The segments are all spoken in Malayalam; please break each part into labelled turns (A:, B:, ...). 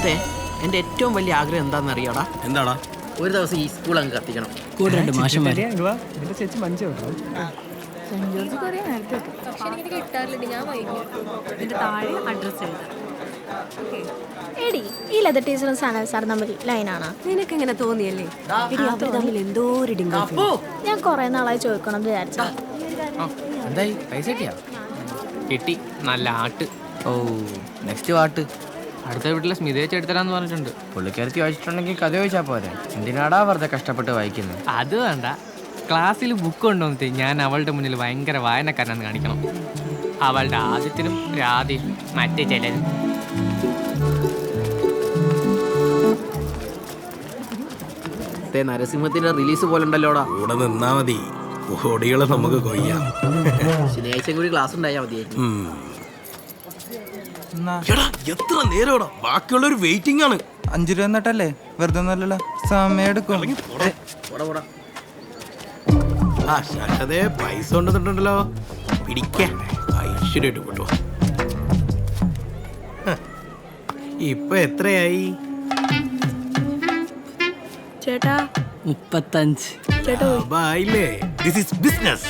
A: മുത്തേ എന്റെ ഏറ്റവും വലിയ ആഗ്രഹം എന്താണെന്ന് അറിയാടാ
B: എന്താടാ?
A: ഒരു ദിവസം ഈ സ്കൂൾ അങ്ങ് കത്തിക്കണം.
C: കൂടെ രണ്ട് മാഷന്മാര്.
D: പക്ഷെ എനിക്ക് കിട്ടാറില്ല ഞാൻ വൈകി
E: ഇതിന്റെ താഴെ അഡ്രസ് എഴുതാം.
F: എടി ഈ ലെതർ ടീച്ചറും സനൽ സാർ തമ്മിൽ ലൈനാണ്
E: നിനക്ക് ഇങ്ങനെ തോന്നിയല്ലേ? എടി അവർ തമ്മിൽ എന്തോ ഒരു ഡിങ്കോ
F: ഞാൻ കുറെ നാളായി ചോദിക്കണം എന്ന് വിചാരിച്ചു
G: എന്തായി? പൈസ കിട്ടിയാ? കിട്ടി. നല്ല ആട്ട്. ഓ നെക്സ്റ്റ് പാട്ട് അടുത്ത വീട്ടിലെ സ്മിതയെ എടുത്തരാന്ന് പറഞ്ഞിട്ടുണ്ട്. പുള്ളിക്കാരത്തി വായിച്ചിട്ടുണ്ടെങ്കിൽ കഥ ചോദിച്ചാൽ പോരെ. എന്തിനാടാ വെറുതെ കഷ്ടപ്പെട്ട് വായിക്കുന്നത് അത് വേണ്ട. ക്ലാസ്സിൽ ബുക്ക് കൊണ്ടുവന്നിട്ട് ഞാൻ അവളുടെ മുന്നിൽ ഭയങ്കര വായനക്കാരനാന്ന് കാണിക്കണം. അവളുടെ ആദ്യത്തിനും രാതിയും മറ്റേ ചിലരും
A: നരസിംഹത്തിന്റെ റിലീസ് പോലെ ഉണ്ടല്ലോടാ.
B: കൂടെ നിന്നാ മതി. ഓടികളെ നമുക്ക് കൊയ്യാം.
A: ശനിയാഴ്ച കൂടി ക്ലാസ് ഉണ്ടായാൽ മതിയായിരുന്നു.
B: എടാ എത്ര നേരമാടാ? ബാക്കിയുള്ളൊരു വെയിറ്റിംഗ് ആണ്.
H: അഞ്ചു രൂപ എന്നിട്ടല്ലേ വെറുതെ ഒന്നുമല്ലല്ലോ. സമയം എടുക്കും.
A: പോടാ. പോടാ
B: ആ ശാശ്വതേ പൈസ കൊണ്ടുവന്നിട്ടുണ്ടല്ലോ. പിടിക്കാൻ ഐശ്വര്യമായിട്ട് പോട്ടോ ഇപ്പൊ എത്രയായി?
F: ചേട്ടാ.
C: മുപ്പത്തഞ്ച്.
B: ആയില്ലേ? ദിസ് ഇസ് ബിസിനസ്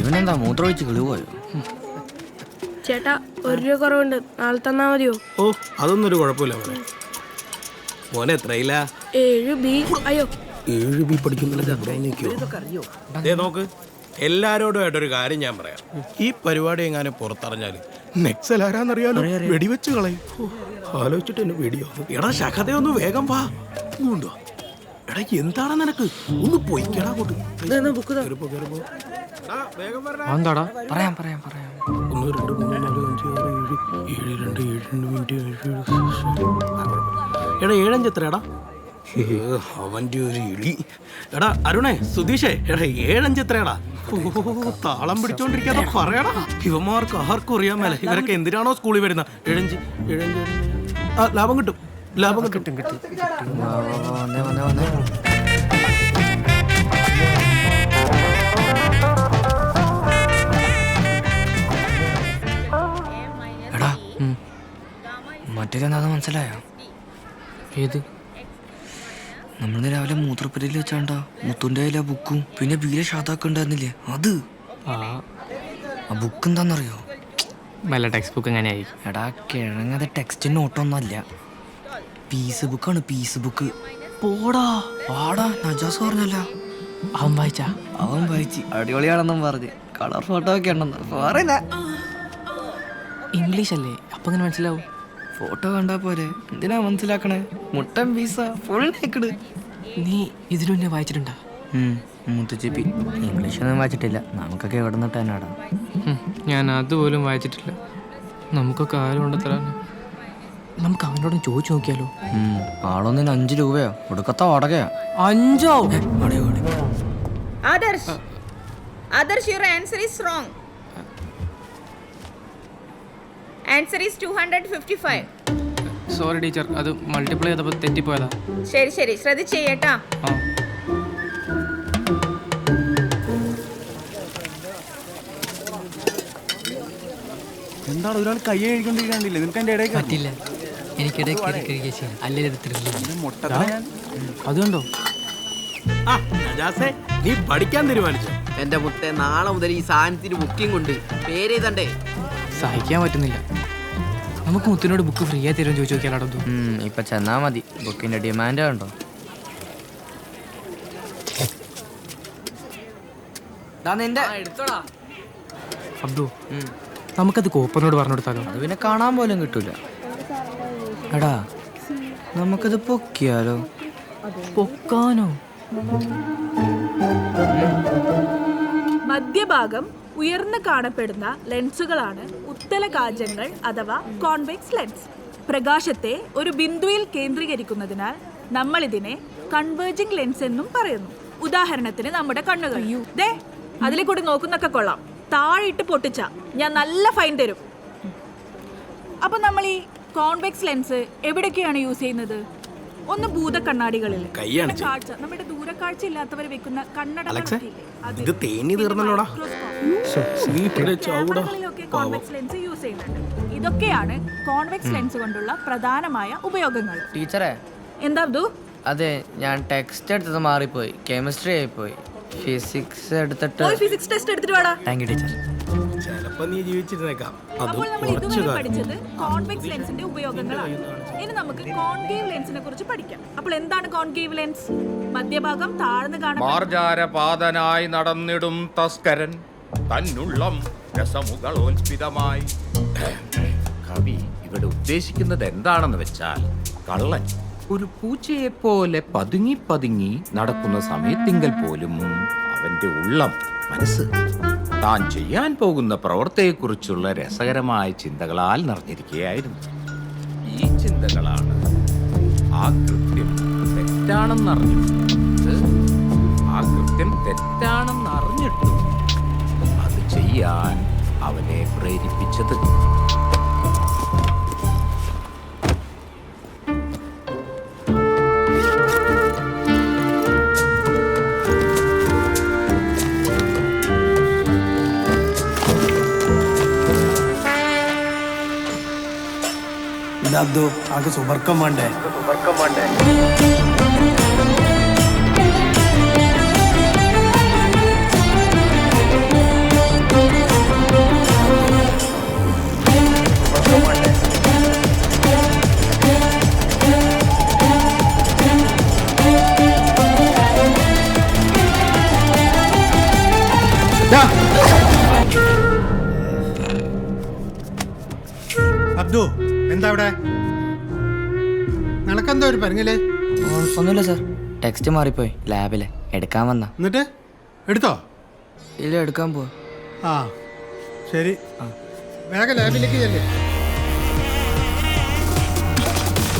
G: ഇവനെന്താ മൂത്രമൊഴിച്ച് കിളിപോയോ
F: ചേട്ടാ ഒരു രൂപ കുറവുണ്ട്. നാളെ തന്നാ മതിയോ?
B: ഓ അതൊന്നും ഒരു കുഴപ്പമില്ല മോനെ. മോനെ എത്രയില്ല?
F: ഏഴ് ബി. അയ്യോ.
B: ഏഴ് ബി പഠിക്കുന്നില്ല ദേ നോക്ക്. എല്ലാരോടും ആയിട്ടൊരു കാര്യം ഞാൻ പറയാം. ഈ പരിപാടി എങ്ങാനും പുറത്തറിഞ്ഞാൽ നെക്സൽ ആരാന്നറിയാലോ? വെടിവെച്ച് കളയും. ആലോചിച്ചിട്ട് എന്നെ വെടിയോ? എടാ ശഖതേ ഒന്ന് വേഗം വാ. ഇങ്ങോട്ട് വാ. എടാ എന്താണ് നിനക്ക്? ഒന്ന് പൊയ്ക്കടാ അങ്ങോട്ട്.
G: പറയാം പറയാം പറയാം.
B: ഒന്ന് രണ്ട് മൂന്ന് നാല് അഞ്ച് ആറ് ഏഴ് ഏഴ് രണ്ട് ഏഴ് രണ്ട് മിനിറ്റ് ഏഴ് ഏഴ് എടാ ഏഴഞ്ച് എത്രയാടാ? അവന്റെ ഒരു ഇളി എടാ അരുണേ സുധീഷേ എടാ ഏഴഞ്ച് എത്രയാടാ? ഓ താളം പിടിച്ചോണ്ടിരിക്കാതെ പറയടാ. ഇവന്മാർക്ക് ആർക്കും അറിയാൻ മേല. ഇവരൊക്കെ എന്തിനാണോ സ്കൂളിൽ വരുന്നത്? ഏഴഞ്ച് ഏഴഞ്ച്. ഏഴഞ്ച്. ആ ലാഭം കിട്ടും. ലാഭം കിട്ടും. കിട്ടും
G: മറ്റേതെന്താന്ന് മനസ്സിലായോ? ഏത്? നമ്മൾ രാവിലെ മൂത്രപ്പുരയിൽ വെച്ചാണ്ടാ. മുത്തുന്റെ കയ്യിലെ ബുക്കും. പിന്നെ ബീലെ ഷാത്താക്ക് ഉണ്ടായിരുന്നില്ലേ? അത്? ആ. ബുക്ക് എന്താണെന്നറിയോ
I: വല്ല ടെക്സ്റ്റ് ബുക്ക് എങ്ങനെയായി?
G: എടാ കിഴങ്ങത് ടെക്സ്റ്റ് നോട്ടൊന്നല്ല പീസ് ബുക്കാണ് പീസ് ബുക്ക് പോടാ വാടാ നജാസ് പറഞ്ഞല്ല.
I: അവൻ വായിച്ചാ?
G: അവൻ വായിച്ച്. അടിപൊളിയാണെന്നും പറഞ്ഞ്. കളർ ഫോട്ടോ ഒക്കെ ഉണ്ടെന്ന്. പറയുന്ന
I: ഇംഗ്ലീഷ് അല്ലേ? അപ്പൊ അങ്ങനെ മനസ്സിലാവും.
G: ഫോട്ടോ കണ്ടാ പോരെ. എന്തിനാ മനസ്സിലാക്കണേ? മുട്ടൻ പീസ ഫുൾ നേക്കട്
I: നീ ഇതിനു മുന്നേ വായിച്ചിട്ടുണ്ടാ?
G: മുത്തുച്ചിപ്പി ഇംഗ്ലീഷ് ഒന്നും വായിച്ചിട്ടില്ല. നമുക്കൊക്കെ എവിടെ
I: നിന്നിട്ട് ഞാൻ അതുപോലും വായിച്ചിട്ടില്ല. നമുക്കൊക്കെ ആരും ഉണ്ടത്ര നമുക്ക് അവനോടും ചോദിച്ചു നോക്കിയാലോ?
G: ആളൊന്നിന് അഞ്ച് രൂപയോ. കൊടുക്കത്ത വാടകയാ.
I: അഞ്ചോ?
G: Adarsh Adarsh
J: your answer is your answer is wrong. Answer is 255.
I: Sorry teacher അത് മൾട്ടിപ്ലൈ ചെയ്തപ്പോൾ തെറ്റിപ്പോയതാ.
J: ശരി ശരി. ശ്രദ്ധിച്ച് ചെയ്യട്ടാ
I: ആ.
H: എന്താണ് ഒരാൾ കൈ കഴിക്കൊണ്ടിരിക്കാണ്ടില്ലേ നിനക്ക് എന്റെ ഇടയിൽ
C: പറ്റില്ല. എനിക്കിടയ്ക്ക് അല്ലെങ്കിൽ
H: മുട്ട ഞാൻ
I: അതുകൊണ്ടോ
B: ആ നജാസേ നീ പഠിക്കാൻ തീരുമാനിച്ചു?
A: എന്റെ മുത്തേ നാളെ മുതൽ ഈ സാധനത്തിന് ബുക്കിംഗ് ഉണ്ട് പേര് എഴുതണ്ടേ?
I: സഹിക്കാൻ പറ്റുന്നില്ല. നമുക്ക് മുത്തിനോട് ബുക്ക് ഫ്രീ ആയി തരുമെന്ന് ചോദിച്ചു നോക്കിയാലോ
G: ഇപ്പൊ ചെന്നാ മതി. ബുക്കിന്റെ ഡിമാൻഡ് ഉണ്ടോ
I: അബ്ദു നമുക്കത് കോപ്പനോട് പറഞ്ഞു കൊടുത്താലോ
G: അത് പിന്നെ കാണാൻ പോലും കിട്ടൂല. എടാ നമുക്കത് പൊക്കിയാലോ?
I: പൊക്കാനോ?
E: മധ്യഭാഗം ഉയർന്നു കാണപ്പെടുന്ന ലെൻസുകളാണ് ഉത്തല കാജങ്ങൾ അഥവാ കോൺവെക്സ് ലെൻസ്. പ്രകാശത്തെ ഒരു ബിന്ദുവിൽ കേന്ദ്രീകരിക്കുന്നതിനാൽ നമ്മൾ ഇതിനെ കൺവേർജിംഗ് ലെൻസ് എന്നും പറയുന്നു. ഉദാഹരണത്തിന് നമ്മുടെ കണ്ണുകൾ. ദേ അതിലെ കൂടി നോക്കുന്നൊക്കെ കൊള്ളാം. താഴെയിട്ട് ഇട്ട് പൊട്ടിച്ച ഞാൻ നല്ല ഫൈൻ തരും. അപ്പൊ നമ്മൾ ഈ കോൺവെക്സ് ലെൻസ് എവിടൊക്കെയാണ് യൂസ് ചെയ്യുന്നത്? ഒന്ന് ഭൂത കണ്ണാടികളിൽ
B: കൈയാണ്
E: നമ്മുടെ കാഴ്ച നമ്മുടെ ദൂരക്കാഴ്ച ഇല്ലാത്തവർ വെക്കുന്ന കണ്ണട
B: ഇത് തേഞ്ഞു തീർന്നല്ലോടാ.
E: ഇതൊക്കെയാണ് കോൺവെക്സ് ലെൻസ് കൊണ്ടുള്ള പ്രധാനമായ ഉപയോഗങ്ങൾ.
G: ടീച്ചറെ.
E: എന്താ അബ്ദു?
G: അതെ ഞാൻ ടെക്സ്റ്റ് എടുത്തത് മാറിപ്പോയി. കെമിസ്ട്രി ആയിപ്പോയി. ഫിസിക്സ് എടുത്തിട്ട്
E: ഫിസിക്സ് ടെസ്റ്റ് എടുത്തിട്ട് വാടാ.
G: താങ്ക് യു ടീച്ചർ
B: ചിലപ്പോ നീ ജീവിച്ചിരുന്നേക്കാം. അതും
E: അപ്പോൾ നമ്മൾ ഇതുവരെ പഠിച്ചത് കോൺവെക്സ് ലെൻസിന്റെ ഉപയോഗങ്ങളാണ്. ഇനി നമുക്ക് കോൺകേവ് ലെൻസിനെ കുറിച്ച് പഠിക്കാം. അപ്പോൾ എന്താണ് കോൺകേവ് ലെൻസ് മധ്യഭാഗം താഴ്ന്നു കാണുന്ന
K: മാർജാരപാതനായി നടന്നിടും തസ്കരൻ. തന്നുള്ളം രസമുകളോൽപിതമായി കവി ഇവിടെ ഉദ്ദേശിക്കുന്നത് എന്താണെന്ന് വെച്ചാൽ കള്ളൻ ഒരു പൂച്ചയെ പോലെ പതുങ്ങി പതുങ്ങി നടക്കുന്ന സമയത്തിങ്കൽ പോലും അവന്റെ ഉള്ളം മനസ്സ് താൻ ചെയ്യാൻ പോകുന്ന പ്രവൃത്തിയെക്കുറിച്ചുള്ള രസകരമായ ചിന്തകളാൽ നിറഞ്ഞിരിക്കുകയായിരുന്നു. ഈ ചിന്തകളാണ് ആ കൃത്യം തെറ്റാണെന്നറിഞ്ഞിട്ട് ആ കൃത്യം തെറ്റാണെന്ന് ചെയ്യാൻ അവനെ പ്രേരിപ്പിച്ചത്.
H: ഇതോ ആകെ സുബർക്കം വേണ്ടേ?
L: അബ്ദു എന്താ അവിടെ? നിനക്കെന്താ ഒരു പരങ്ങൽ?
G: ഒന്നുമില്ല സാർ. ടെക്സ്റ്റ് മാറിപ്പോയി ലാബിൽ എടുക്കാൻ വന്ന.
L: എന്നിട്ട്? എടുത്തോ?
G: ഇല്ല എടുക്കാൻ പോ
L: ആ ശരി. വേഗം ലാബിലേക്ക് ചെല്ലേ.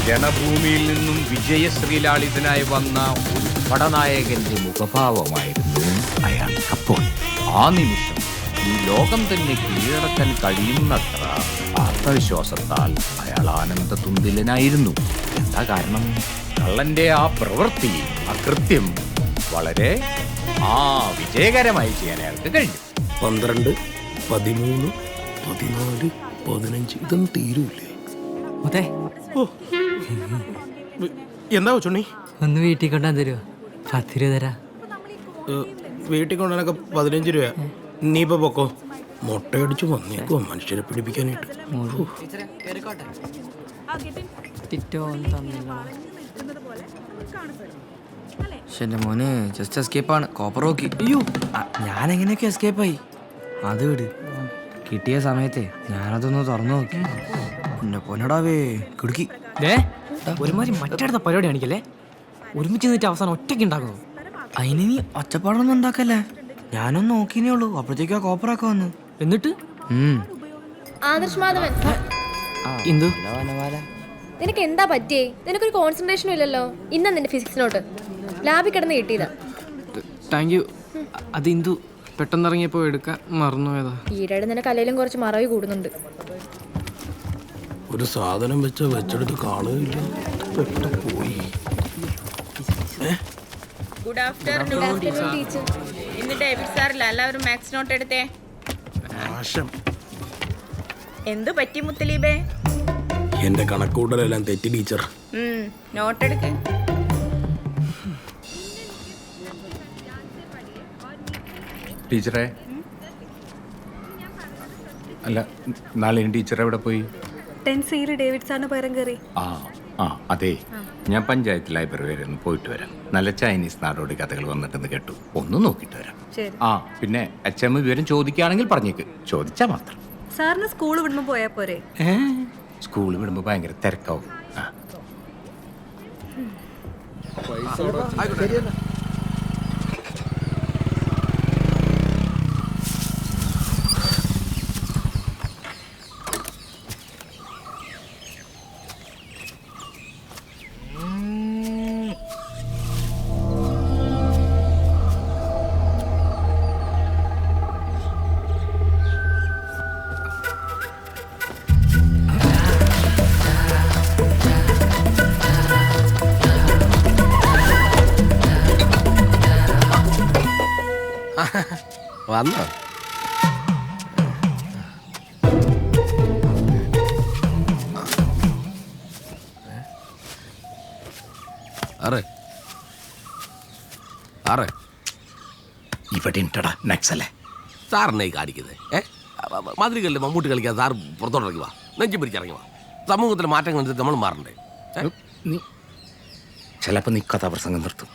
K: ജനഭൂമിയിൽ നിന്നും വിജയശ്രീലാളിതനായി വന്ന ഒരു പടനായകന്റെ മുഖഭാവമായിരുന്നു അയാൾ അപ്പോൾ. ആ നിമിഷം ഈ ലോകം തന്നെ കീഴടക്കാൻ കഴിയുന്നത്ര ആത്മവിശ്വാസത്താൽ അയാൾ ആനന്ദ തുന്തിലനായിരുന്നു എന്താ കാരണം? കള്ളന്റെ ആ പ്രവൃത്തി ആ കൃത്യം വളരെ ആ വിജയകരമായി ചെയ്യാൻ അയാൾക്ക് കഴിഞ്ഞു.
B: പന്ത്രണ്ട് പതിമൂന്ന് പതിനാല് പതിനഞ്ച് ഇതൊന്നും തീരൂലേ എന്താ ചുണ്ണി?
C: ഒന്ന് വീട്ടിൽ കൊണ്ടാൻ തരുമോ പത്ത് രൂപ തരാ
B: വീട്ടിൽ കൊണ്ടുവന്നൊക്കെ പതിനഞ്ച് രൂപ നീ ഇപ്പൊ പൊക്കോ. മുട്ടയടിച്ച് വന്നേക്കോ മനുഷ്യരെ പിടിപ്പിക്കാനായിട്ട്.
G: എന്റെ മോന് ജസ്റ്റ് എസ്കേപ്പാണ് കോപ്പർ നോക്കി. അയ്യോ ഞാൻ എങ്ങനെയൊക്കെ എസ്കേപ്പായി അത് വിട്. കിട്ടിയ സമയത്തെ ഞാനതൊന്ന് തുറന്നു നോക്കി. എന്നെ പൊന്നടാവേ കിടുക്കി.
C: ദേ ഒരുമാതിരി മറ്റടുത്ത പരിപാടി കാണിക്കല്ലേ? ഒരുമിച്ച് നിന്നിട്ട് അവസാനം ഒറ്റയ്ക്ക് ഉണ്ടാക്കുന്നു.
G: അതിന് നീ ഒച്ചപ്പാടൊന്നും ഉണ്ടാക്കല്ലേ? ഞാനൊന്ന് നോക്കിനേ ഉള്ളൂ അപ്പോഴത്തേക്കും ആ കോപ്പറൊക്കെ വന്നു.
C: എന്നിട്ട്?
D: ആദർശ് മാധവൻ.
C: എന്തു?
D: നിനക്ക് എന്താ പറ്റിയേ? നിനക്കൊരു കോൺസെൻട്രേഷനും ഇല്ലല്ലോ. ഇന്ന നിന്റെ ഫിസിക്സ് നോട്ട് ലാബിൽ കിടന്ന് കിട്ടിയതാ.
I: താങ്ക് യു അത് ഇന്ദു പെട്ടെന്ന് ഇറങ്ങിയപ്പോൾ എടുക്കാൻ മറന്നുപോയതാ.
D: ഈയിടെ നിനക്ക് അല്ലെങ്കിലും കുറച്ച് മറവി കൂടുന്നുണ്ട്.
B: ഒരു സാധനം വെച്ച വെച്ചെടുത്ത് കാണുകയില്ല. പെട്ടെന്ന് പോയി.
J: ഗുഡ് ആഫ്റ്റർനൂൺ
D: ടീച്ചർ
J: ഇന്ന് ഡേവിഡ് സാറില്ല എല്ലാവരും മാത്സ് നോട്ട് എടുത്തേ. എന്തു പറ്റി മുത്തലീബേ?
B: എന്റെ കണക്കൂട്ടലെല്ലാം തെറ്റി ടീച്ചർ.
J: നോട്ട് എടുക്ക്.
K: ടീച്ചറെ. അല്ല നാളെ ടീച്ചർ എവിടെ പോയി?
D: ടെൻസിയിൽ ഡേവിഡ് സാറിന് പകരം കയറി
K: ആ. ആ അതെ. ഞാൻ പഞ്ചായത്ത് ലൈബ്രറി വരെ ഒന്ന് പോയിട്ട് വരാം. നല്ല ചൈനീസ് നാടോടി കഥകൾ വന്നിട്ടെന്ന് കേട്ടു. ഒന്ന് നോക്കിയിട്ട് വരാം. ആ പിന്നെ അച്ഛമ്മ വിവരം ചോദിക്കുകയാണെങ്കിൽ പറഞ്ഞേക്ക്. ചോദിച്ചാ മാത്രം.
D: സാറിന് സ്കൂൾ വിടുമ്പോ പോയാ പോരെ?
K: സ്കൂൾ വിടുമ്പോ ഭയങ്കര തിരക്കാവും. ആ.
A: വന്നോ
H: ആറ് ആറ്
K: ഇവിടെ ഇട്ടടാ നക്സലെ.
H: സാറിനെ കാണിക്കുന്നത് ഏ? മാതൃകളിൽ മമ്മൂട്ടി കളിക്കാൻ സാർ പുറത്തോട്ടിറങ്ങി വാ. നെഞ്ചി പിടിച്ചിറങ്ങി വാ. സമൂഹത്തിലെ മാറ്റങ്ങളനുസരിച്ച് നമ്മൾ മാറണ്ടേ
K: നീ ചിലപ്പോൾ നീ കഥാപ്രസംഗം നിർത്തും.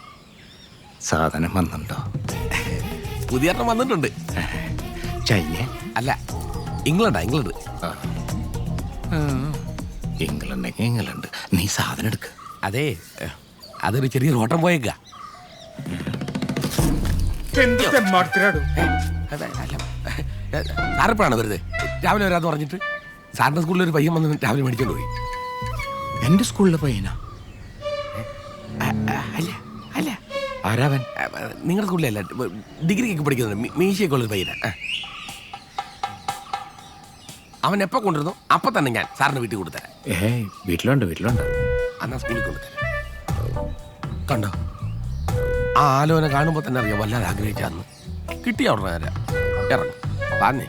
K: സാധനം വന്നുണ്ടോ
H: പുതിയ എണ്ണം വന്നിട്ടുണ്ട്.
K: ചൈന?
H: അല്ല ഇംഗ്ലണ്ടാ ഇംഗ്ലണ്ട്.
K: England England. നീ സാധനം എടുക്ക.
H: അതെ അതൊരു ചെറിയൊരു ഓട്ടം പോയേക്ക. സാറിപ്പോഴാണ് വെറുതെ രാവിലെ വരാന്ന് പറഞ്ഞിട്ട് സാറിന്റെ സ്കൂളിൽ ഒരു പയ്യൻ വന്ന് രാവിലെ മേടിച്ചോണ്ട് പോയി.
K: എന്റെ സ്കൂളിലെ പയ്യനാ?
H: അല്ല അല്ല.
K: ആരാവൻ?
H: നിങ്ങളുടെ സ്കൂളിലല്ല ഡിഗ്രിക്കൊക്കെ പഠിക്കുന്നുണ്ട്. മീശയൊക്കെ ഉള്ളൊരു പയ്യനാ. അവൻ എപ്പോൾ കൊണ്ടുവരുന്നു? അപ്പം തന്നെ ഞാൻ സാറിന് വീട്ടിൽ കൊടുത്തരാം
K: ഏയ് വീട്ടിലുണ്ട് വീട്ടിലുണ്ട്.
H: അന്നാ സ്കൂളിൽ കൊണ്ടുതരാം. കണ്ടോ? ആ ആലോചന കാണുമ്പോൾ തന്നെ അറിയാം വല്ലാതെ ആഗ്രഹിച്ചാന്ന്. കിട്ടിയ ഉടനെ ഇറങ്ങും. പറഞ്ഞേ